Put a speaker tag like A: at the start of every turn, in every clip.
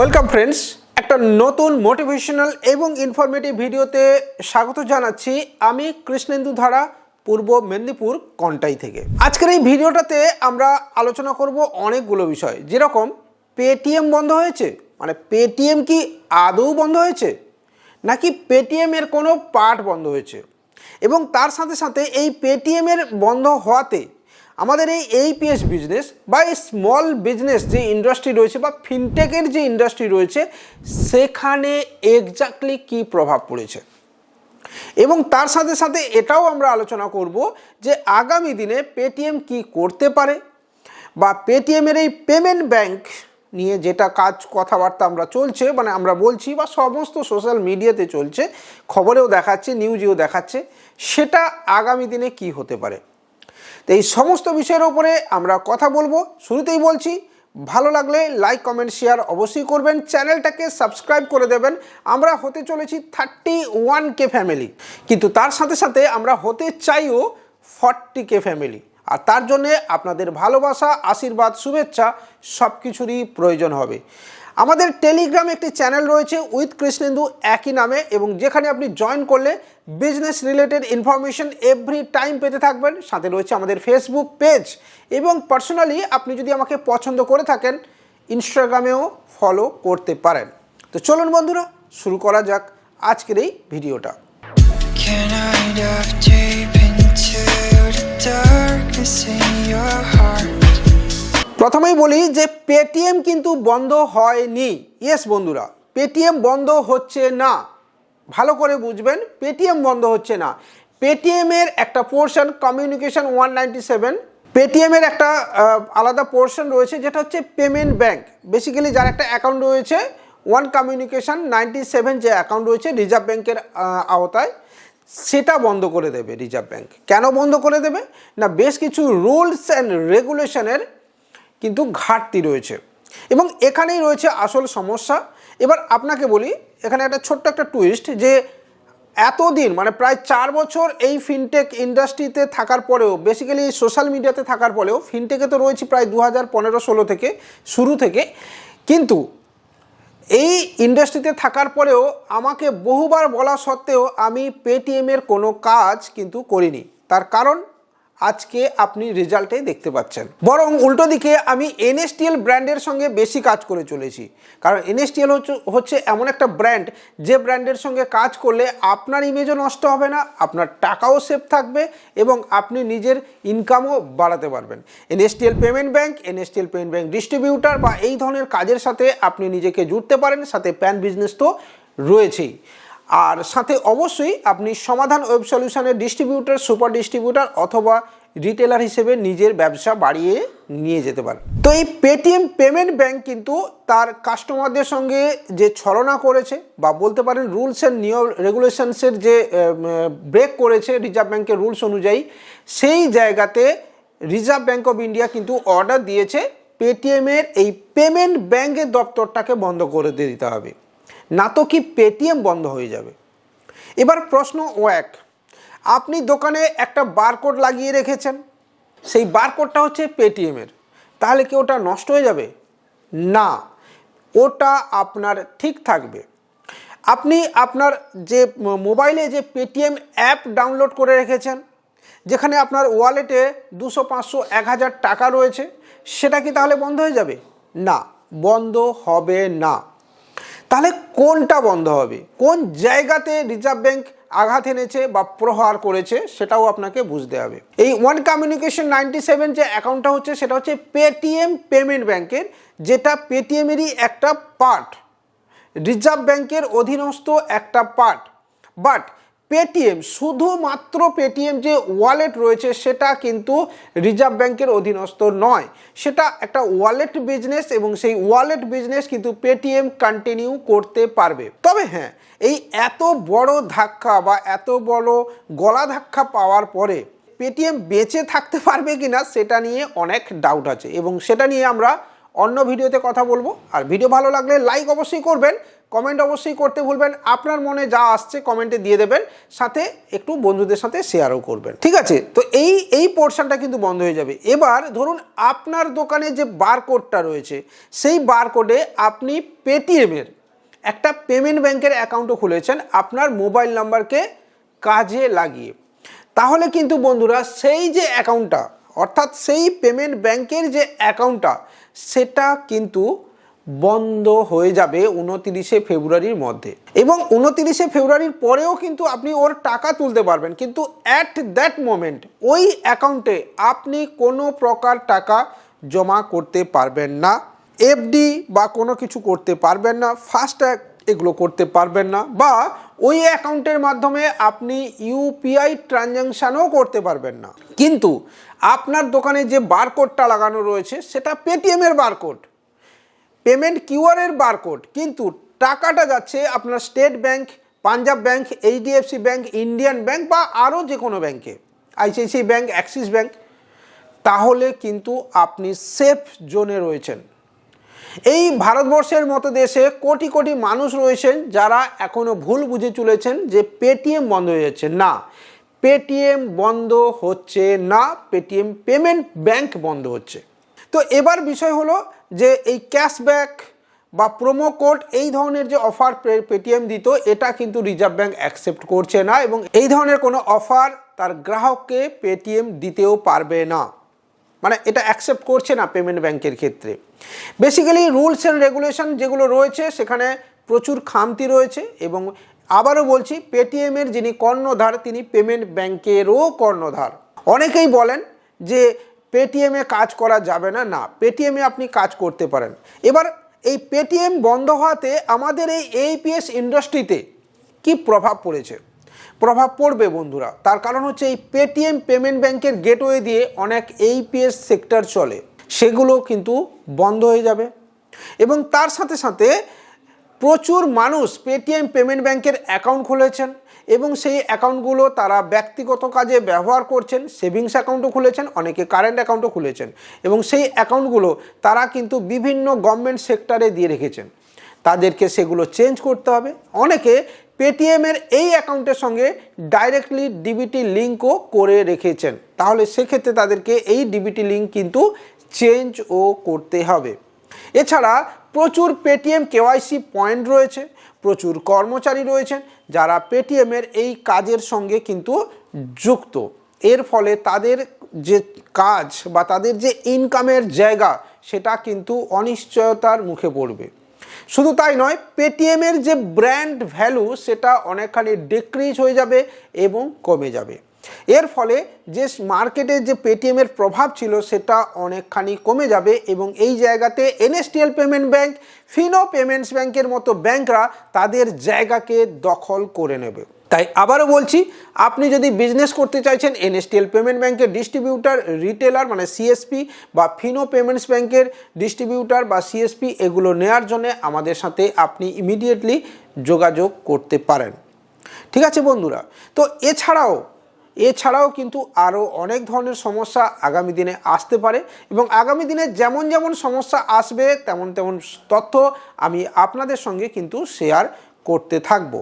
A: Welcome friends একটা নতুন motivational এবং ইনফরমেটিভ ভিডিওতে স্বাগত জানাচ্ছি আমি কৃষ্ণেন্দু ধারা, পূর্ব মেদিনীপুর, কন্টাই থেকে। আজকের এই ভিডিওটাতে আমরা আলোচনা করব অনেকগুলো বিষয়। যেরকম পেটিএম বন্ধ হয়েছে মানে পেটিএম কি আদৌ বন্ধ হয়েছে, নাকি পেটিএমের কোনো পার্ট বন্ধ হয়েছে? এবং তার সাথে সাথে এই পেটিএমের বন্ধ হওয়াতে আমাদের এই এইপিএস বিজনেস বা এই স্মল বিজনেস যে ইন্ডাস্ট্রি রয়েছে বা ফিনটেকের যে ইন্ডাস্ট্রি রয়েছে, সেখানে এক্স্যাক্টলি কী প্রভাব পড়েছে? এবং তার সাথে সাথে এটাও আমরা আলোচনা করব যে আগামী দিনে পেটিএম কি করতে পারে বা পেটিএমের এই পেমেন্ট ব্যাংক নিয়ে যেটা কাজ, কথাবার্তা আমরা চলছে মানে আমরা বলছি বা সমস্ত সোশ্যাল মিডিয়াতে চলছে, খবরেও দেখাচ্ছে নিউজেও দেখাচ্ছে, সেটা আগামী দিনে কি হতে পারে? তো এই সমস্ত বিষয়ের ওপরে আমরা কথা বলব। শুরুতেই বলছি, ভালো লাগলে লাইক কমেন্ট শেয়ার অবশ্যই করবেন। চ্যানেলটাকে সাবস্ক্রাইব করে দেবেন। আমরা হতে চলেছি থার্টি ওয়ান কে ফ্যামিলি কিন্তু তার সাথে সাথে আমরা হতে চাইও ফর্টি কে ফ্যামিলি আর তার জন্যে আপনাদের ভালোবাসা, আশীর্বাদ, শুভেচ্ছা সব কিছুরই প্রয়োজন হবে। আমাদের টেলিগ্রামে একটি চ্যানেল রয়েছে উইথ কৃষ্ণেন্দু একই নামে এবং যেখানে আপনি জয়েন করলে business related information every time পেতে থাকবেন। সাথে রয়েছে আমাদের ফেসবুক পেজ এবং পার্সোনালি আপনি যদি আমাকে পছন্দ করে থাকেন ইনস্টাগ্রামেও ফলো করতে পারেন। তো চলুন বন্ধুরা, শুরু করা যাক আজকের এই ভিডিওটা।
B: Darkness in your heart?
A: প্রথমেই বলি যে পেটিএম কিন্তু বন্ধ হয়নি। ইয়েস বন্ধুরা, পেটিএম বন্ধ হচ্ছে না। ভালো করে বুঝবেন, পেটিএম বন্ধ হচ্ছে না। পেটিএমের একটা portion communication one ninety seven পেটিএমের একটা আলাদা পোর্শন রয়েছে, যেটা হচ্ছে পেমেন্ট ব্যাংক বেসিক্যালি যার একটা অ্যাকাউন্ট রয়েছে ওয়ান কমিউনিকেশন নাইনটি সেভেন যে অ্যাকাউন্ট রয়েছে রিজার্ভ ব্যাংকের আওতায়, সেটা বন্ধ করে দেবে রিজার্ভ ব্যাংক কেন বন্ধ করে দেবে? না, বেশ কিছু রুলস অ্যান্ড রেগুলেশনের কিন্তু ঘাটতি রয়েছে। এবং এখানেই রয়েছে আসল সমস্যা। এবার আপনাকে বলি, এখানে একটা ছোট্ট একটা টুইস্ট যে এতদিন মানে প্রায় চার বছর এই ফিনটেক ইন্ডাস্ট্রিতে থাকার পরেও বেসিক্যালি সোশ্যাল মিডিয়াতে থাকার পরেও ফিনটেকে তো রয়েছে প্রায় দু হাজার পনেরো ষোলো থেকে শুরু থেকে। কিন্তু এই ইন্ডাস্ট্রিতে থাকার পরেও আমাকে বহুবার বলা সত্ত্বেও আমি পেটিএমের কোনো কাজ কিন্তু করিনি। তার কারণ আজকে আপনি রেজাল্টে দেখতে পাচ্ছেন। বরং উল্টো দিকে আমি এনএসটিএল ব্র্যান্ডের সঙ্গে বেশি কাজ করে চলেছি। কারণ এনএসটিএল হচ্ছে এমন একটা ব্র্যান্ড যে ব্র্যান্ডের সঙ্গে কাজ করলে আপনার ইমেজও নষ্ট হবে না, আপনার টাকাও সেফ থাকবে এবং আপনি নিজের ইনকামও বাড়াতে পারবেন। NSTL payment bank NSTL payment bank distributor বা এই ধরনের কাজের সাথে আপনি নিজেকে জুড়তে পারেন, সাথে প্যান বিজনেস তো রয়েছেই। আর সাথে অবশ্যই আপনি সমাধান ওয়েব সলিউশনের ডিস্ট্রিবিউটার, সুপার ডিস্ট্রিবিউটার অথবা রিটেলার হিসেবে নিজের ব্যবসা বাড়িয়ে নিয়ে যেতে পারেন। তো এই পেটিএম পেমেন্ট ব্যাংক কিন্তু তার কাস্টমারদের সঙ্গে যে ছলনা করেছে বা বলতে পারেন রুলস অ্যান্ড নিয়ম রেগুলেশনসের যে ব্রেক করেছে রিজার্ভ ব্যাংকের রুলস অনুযায়ী, সেই জায়গাতে রিজার্ভ ব্যাংক অফ ইন্ডিয়া কিন্তু অর্ডার দিয়েছে পেটিএমের এই পেমেন্ট ব্যাংকের দপ্তরটাকে বন্ধ করে দিতে হবে। না তো কি পেটিএম বন্ধ হয়ে যাবে? এবার প্রশ্ন ও এক, আপনি দোকানে একটা বারকোড লাগিয়ে রেখেছেন, সেই বারকোডটা হচ্ছে পেটিএমের তাহলে কি ওটা নষ্ট হয়ে যাবে? না, ওটা আপনার ঠিক থাকবে। আপনি আপনার যে মোবাইলে যে পেটিএম অ্যাপ ডাউনলোড করে রেখেছেন, যেখানে আপনার ওয়ালেটে দুশো, পাঁচশো, এক হাজার টাকা রয়েছে, সেটা কি তাহলে বন্ধ হয়ে যাবে? না, বন্ধ হবে না। তাহলে কোনটা বন্ধ হবে? কোন জায়গাতে রিজার্ভ ব্যাংক আঘাত এনেছে বা প্রহার করেছে সেটাও আপনাকে বুঝতে হবে। এই ওয়ান কমিউনিকেশন নাইনটি সেভেন যে অ্যাকাউন্টটা হচ্ছে সেটা হচ্ছে পেটিএম পেমেন্ট ব্যাংকের যেটা পেটিএমেরই একটা পার্ট রিজার্ভ ব্যাংকের অধীনস্থ একটা পার্ট বাট পেটিএম শুধুমাত্র পেটিএম যে ওয়ালেট রয়েছে সেটা কিন্তু রিজার্ভ ব্যাংকের অধীনস্থ নয়। সেটা একটা ওয়ালেট বিজনেস এবং সেই ওয়ালেট বিজনেস কিন্তু পেটিএম কন্টিনিউ করতে পারবে। তবে হ্যাঁ এই এত বড় ধাক্কা বা এত বড় গলা ধাক্কা পাওয়ার পরে পেটিএম বেঁচে থাকতে পারবে কিনা সেটা নিয়ে অনেক ডাউট আছে এবং সেটা নিয়ে আমরা অন্য ভিডিওতে কথা বলব। আর ভিডিও ভালো লাগলে লাইক অবশ্যই করবেন। কমেন্ট অবশ্যই করতে ভুলবেন। আপনার মনে যা আসছে কমেন্টে দিয়ে দেবেন, সাথে একটু বন্ধুদের সাথে শেয়ারও করবেন। ঠিক আছে? তো এই এই পোর্শনটা কিন্তু বন্ধ হয়ে যাবে। এবার ধরুন আপনার দোকানে যে বারকোডটা রয়েছে, সেই বারকোডে আপনি পেটিএমের একটা পেমেন্ট ব্যাংকের অ্যাকাউন্টও খুলেছেন আপনার মোবাইল নাম্বারকে কাজে লাগিয়ে। তাহলে কিন্তু বন্ধুরা সেই যে অ্যাকাউন্টটা, অর্থাৎ সেই পেমেন্ট ব্যাংকের যে অ্যাকাউন্টটা, সেটা কিন্তু বন্ধ হয়ে যাবে উনতিরিশে ফেব্রুয়ারির মধ্যে। এবং উনতিরিশে ফেব্রুয়ারির পরেও কিন্তু আপনি ওর টাকা তুলতে পারবেন। কিন্তু অ্যাট দ্যাট মোমেন্ট ওই অ্যাকাউন্টে আপনি কোনো প্রকার টাকা জমা করতে পারবেন না এফডি বা কোনো কিছু করতে পারবেন না ফাস্ট্যাগ এগুলো করতে পারবেন না, বা ওই অ্যাকাউন্টের মাধ্যমে আপনি ইউপিআই ট্রানজ্যাকশানও করতে পারবেন না। কিন্তু আপনার দোকানে যে বারকোডটা লাগানো রয়েছে, সেটা পেটিএমের বারকোড পেমেন্ট কিউআরের বারকোড, কিন্তু টাকাটা যাচ্ছে আপনার State Bank, Punjab bank HDFC bank, Indian bank বা আরও যে কোনো ব্যাংকে, আইসিআইসি ব্যাংক, অ্যাক্সিস ব্যাংক, তাহলে কিন্তু আপনি সেফ জোনে রয়েছেন। এই ভারতবর্ষের মতো দেশে কোটি কোটি মানুষ রয়েছেন যারা এখনও ভুল বুঝে চলেছেন যে পেটিএম বন্ধ হয়ে যাচ্ছে। না, পেটিএম বন্ধ হচ্ছে না, পেটিএম পেমেন্ট ব্যাংক বন্ধ হচ্ছে। তো এবার বিষয় হলো যে এই ক্যাশব্যাক বা প্রোমো কোড এই ধরনের যে অফার পেটিএম দিত, এটা কিন্তু রিজার্ভ ব্যাঙ্ক অ্যাকসেপ্ট করছে না এবং এই ধরনের কোনো অফার তার গ্রাহককে পেটিএম দিতেও পারবে না। মানে এটা অ্যাকসেপ্ট করছে না পেমেন্ট ব্যাংকের ক্ষেত্রে। বেসিক্যালি রুলস অ্যান্ড রেগুলেশন যেগুলো রয়েছে, সেখানে প্রচুর খামতি রয়েছে এবং আবারও বলছি পেটিএমের যিনি কর্ণধার, তিনি পেমেন্ট ব্যাংকেরও কর্ণধার। অনেকেই বলেন যে পেটিএমে কাজ করা যাবে না না। পেটিএমে আপনি কাজ করতে পারেন। এবার এই পেটিএম বন্ধ হওয়াতে আমাদের এই এইপিএস ইন্ডাস্ট্রিতে কি প্রভাব পড়েছে? প্রভাব পড়বে বন্ধুরা। তার কারণ হচ্ছে এই পেটিএম পেমেন্ট ব্যাংকের গেটওয়ে দিয়ে অনেক এইপিএস সেক্টর চলে। সেগুলো কিন্তু বন্ধ হয়ে যাবে। এবং তার সাথে সাথে প্রচুর মানুষ পেটিএম পেমেন্ট ব্যাংকের অ্যাকাউন্ট খুলেছেন। এবং সেই অ্যাকাউন্টগুলো তারা ব্যক্তিগত কাজে ব্যবহার করছেন, সেভিংস অ্যাকাউন্টও খুলেছেন, অনেকে কারেন্ট অ্যাকাউন্টও খুলেছেন এবং সেই অ্যাকাউন্টগুলো তারা কিন্তু বিভিন্ন গভর্নমেন্ট সেক্টরে দিয়ে রেখেছেন। তাদেরকে সেগুলো চেঞ্জ করতে হবে। অনেকে পেটিএমের এই অ্যাকাউন্টের সঙ্গে ডাইরেক্টলি ডিবিটি লিঙ্কও করে রেখেছেন। তাহলে সেক্ষেত্রে তাদেরকে এই ডিবিটি লিঙ্ক কিন্তু চেঞ্জও করতে হবে। এছাড়া প্রচুর পেটিএম কেওয়াইসি পয়েন্ট রয়েছে, প্রচুর কর্মচারী রয়েছেন যারা পেটিএমের এই কাজের সঙ্গে কিন্তু যুক্ত। এর ফলে তাদের যে কাজ বা তাদের যে ইনকামের জায়গা সেটা কিন্তু অনিশ্চয়তার মুখে পড়বে। শুধু তাই নয়, পেটিএমের যে ব্র্যান্ড ভ্যালু সেটা অনেকখানি ডিক্রিজ হয়ে যাবে এবং কমে যাবে। এর ফলে যে মার্কেটে যে পেটিএমের প্রভাব ছিল সেটা অনেকখানি কমে যাবে এবং এই জায়গাতে NSTL payment bank, Fino payments ব্যাংকের মতো ব্যাংকরা তাদের জায়গাকে দখল করে নেবে। তাই আবারও বলছি, আপনি যদি বিজনেস করতে চাইছেন, এনএসটিএল পেমেন্ট ব্যাংকের ডিস্ট্রিবিউটার, রিটেলার মানে সিএসপি বা ফিনো পেমেন্টস ব্যাংকের ডিস্ট্রিবিউটার বা সিএসপি এগুলো নেয়ার জন্য আমাদের সাথে আপনি ইমিডিয়েটলি যোগাযোগ করতে পারেন। ঠিক আছে বন্ধুরা, তো এছাড়াও এছাড়াও কিন্তু আরও অনেক ধরনের সমস্যা আগামী দিনে আসতে পারে এবং আগামী দিনে যেমন যেমন সমস্যা আসবে তেমন তেমন তথ্য আমি আপনাদের সঙ্গে কিন্তু শেয়ার করতে থাকব।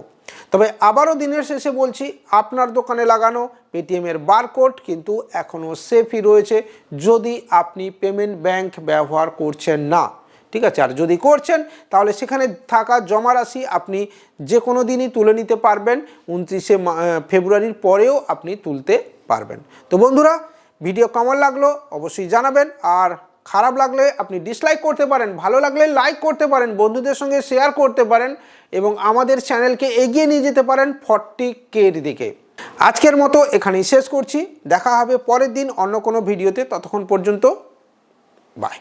A: তবে আবারও দিনের শেষে বলছি, আপনার দোকানে লাগানো পেটিএমের বারকোড কিন্তু এখনও সেফই রয়েছে যদি আপনি পেমেন্ট ব্যাংক ব্যবহার করছেন না। ঠিক আছে? আর যদি করছেন, তাহলে সেখানে থাকা জমা রাশি আপনি যে কোনো দিনই তুলে নিতে পারবেন। উনত্রিশে ফেব্রুয়ারির পরেও আপনি তুলতে পারবেন। তো বন্ধুরা, ভিডিও কেমন লাগল অবশ্যই জানাবেন। আর খারাপ লাগলে আপনি ডিসলাইক করতে পারেন, ভালো লাগলে লাইক করতে পারেন, বন্ধুদের সঙ্গে শেয়ার করতে পারেন এবং আমাদের চ্যানেলকে এগিয়ে নিয়ে যেতে পারেন ফর্টি কের দিকে। আজকের মতো এখানেই শেষ করছি। দেখা হবে পরের দিন অন্য কোনো ভিডিওতে। ততক্ষণ পর্যন্ত বাই